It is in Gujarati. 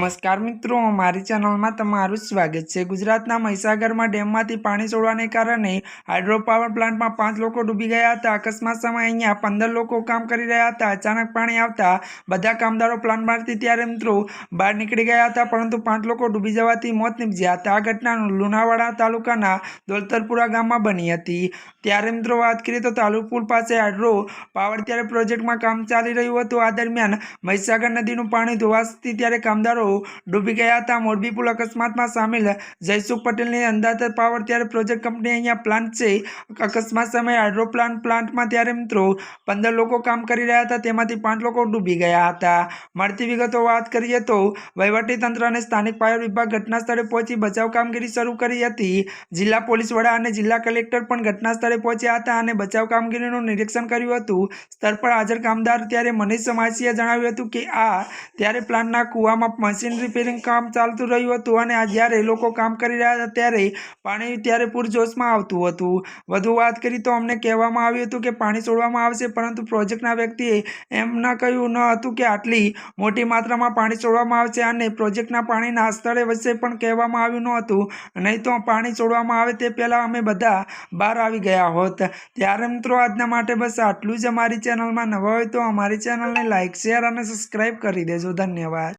નમસ્કાર મિત્રો, મારી ચેનલમાં તમારું સ્વાગત છે. ગુજરાતના મહીસાગરમાં ડેમમાંથી પાણી છોડવાને કારણે હાઇડ્રો પાવર પ્લાન્ટમાં પાંચ લોકો ડૂબી ગયા હતા. અકસ્માત સમયે અહીંયા પંદર લોકો કામ કરી રહ્યા હતા. અચાનક પાણી આવતા બધા કામદારો પ્લાન્ટમાંથી ત્યારે મિત્રો બહાર નીકળી ગયા હતા, પરંતુ પાંચ લોકો ડૂબી જવાથી મોત નીપજ્યા હતા. આ ઘટના લુણાવાડા તાલુકાના દોલતરપુરા ગામમાં બની હતી. ત્યારે મિત્રો વાત કરીએ તો તાલુપુર પાસે હાઇડ્રો પાવર ત્યારે પ્રોજેક્ટમાં કામ ચાલી રહ્યું હતું. આ દરમિયાન મહીસાગર નદીનું પાણી ધોવાથી ત્યારે કામદારો ડૂબી ગયા હતા. મોરબી પુલ અકસ્માતમાં સામેલ જયસુખ પટેલની અંદાજત પાવર ત્યારે પ્રોજેક્ટ કંપની અહીંયા પ્લાન્ટ છે. અકસ્માત સમયે હાઇડ્રો પ્લાન્ટ પ્લાન્ટમાં ત્યારે મિત્રો પંદર લોકો કામ કરી રહ્યા હતા. તેમાંથી પાંચ લોકો ડૂબી ગયા હતા. મળતી વિગતો વાત કરીએ તો વહીવટીતંત્ર અને સ્થાનિક ફાયર વિભાગ ઘટના સ્થળે પહોંચી બચાવ કામગીરી શરૂ કરી હતી. જિલ્લા પોલીસ વડા અને જિલ્લા કલેક્ટર પણ ઘટના સ્થળે પહોંચ્યા હતા અને બચાવ કામગીરીનું નિરીક્ષણ કર્યું હતું. સ્થળ પર હાજર કામદાર ત્યારે મનીષ સમાસીએ જણાવ્યું હતું કે આ ત્યારે પ્લાન્ટના કૂવામાં મશીન રિપેરિંગ કામ ચાલતું રહ્યું હતું અને આ જ્યારે લોકો કામ કરી રહ્યા હતા ત્યારે પાણી ત્યારે પૂરજોશમાં આવતું હતું. વધુ વાત કરી તો અમને કહેવામાં આવ્યું હતું કે પાણી છોડવામાં આવશે, પરંતુ પ્રોજેક્ટના વ્યક્તિએ એમ ન કહ્યું ન હતું કે આટલી મોટી માત્રામાં પાણી છોડવામાં આવશે અને પ્રોજેક્ટના પાણીના સ્થળે વચ્ચે પણ કહેવામાં આવ્યું ન હતું. નહીં તો પાણી છોડવામાં આવે તે પહેલાં અમે બધા બહાર આવી ગયા હોત. ત્યારે મિત્રો, આજના માટે બસ આટલું જ અમારી ચેનલમાં નવા હોય તો અમારી ચેનલને લાઇક શેર અને સબસ્ક્રાઈબ કરી દેજો. ધન્યવાદ.